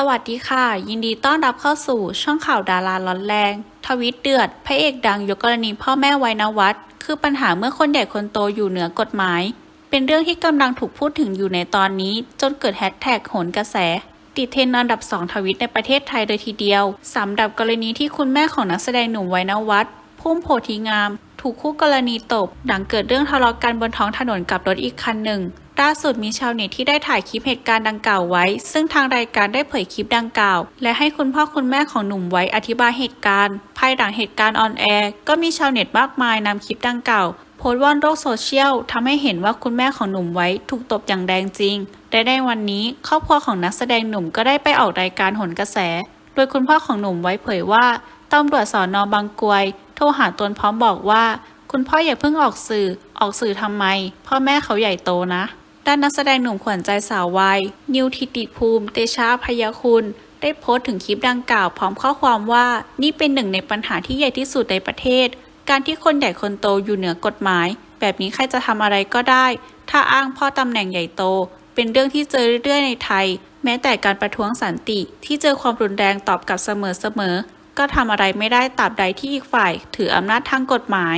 สวัสดีค่ะ ยินดีต้อนรับเข้าสู่ช่องข่าวดาราร้อนแรง ทวิตเดือด พระเอกดังยกกรณีพ่อแม่ไวนวัตรคือปัญหาเมื่อคนใหญ่คนโตอยู่เหนือกฎหมาย เป็นเรื่องที่กำลังถูกพูดถึงอยู่ในตอนนี้ จนเกิดแฮชแท็กโหนกระแส ติดเทรนด์อันดับ 2 ทวิตในประเทศไทยเลยทีเดียวสำหรับกรณีที่คุณแม่ของนักแสดงหนุ่มไวนวัตรพุ่มโพธิงาม ถูกคู่กรณีตบหลังเกิดเรื่องทะเลาะกันบนท้องถนนกับรถอีกคันหนึ่ง ล่าสุดมีชาวเน็ตที่ได้ถ่ายคลิปเหตุการณ์ดังกล่าวไว้ ซึ่งทางรายการได้เผยคลิปดังกล่าว และให้คุณพ่อคุณแม่ของหนุ่มไว้อธิบายเหตุการณ์ ภายหลังเหตุการณ์ออนแอร์ก็มีชาวเน็ตมากมายนำคลิปดังกล่าวโพสต์ว่อนโลกโซเชียลทำให้เห็นว่าคุณแม่ของหนุ่มไว้ถูกตบอย่างแรงจริงและในวันนี้ครอบครัวของนักแสดงหนุ่มก็ได้ไปออกรายการหนกระแส โดยคุณพ่อของหนุ่มไว้เผยว่าตำรวจสอนอบางกวย โทรหาตนพร้อมบอกว่า คุณพ่ออย่าเพิ่งออกสื่อ ออกสื่อทำไม พ่อแม่เขาใหญ่โตนะ ด้านนักแสดงหนุ่มขวัญใจสาววายนิวทิติภูมิ เตชะพยาคุณ ได้โพสต์ถึงคลิปดังกล่าวพร้อมข้อความว่า นี่เป็นหนึ่งในปัญหาที่ใหญ่ที่สุดในประเทศ การที่คนใหญ่คนโตอยู่เหนือกฎหมาย แบบนี้ใครจะทำอะไรก็ได้ ถ้าอ้างพ่อตำแหน่งใหญ่โต เป็นเรื่องที่เจอเรื่อยๆในไทย แม้แต่การประท้วงสันติ ที่เจอความรุนแรงตอบกลับเสมอๆก็ทำอะไรไม่ได้ตราบใดที่อีกฝ่าย ถืออำนาจทางกฎหมาย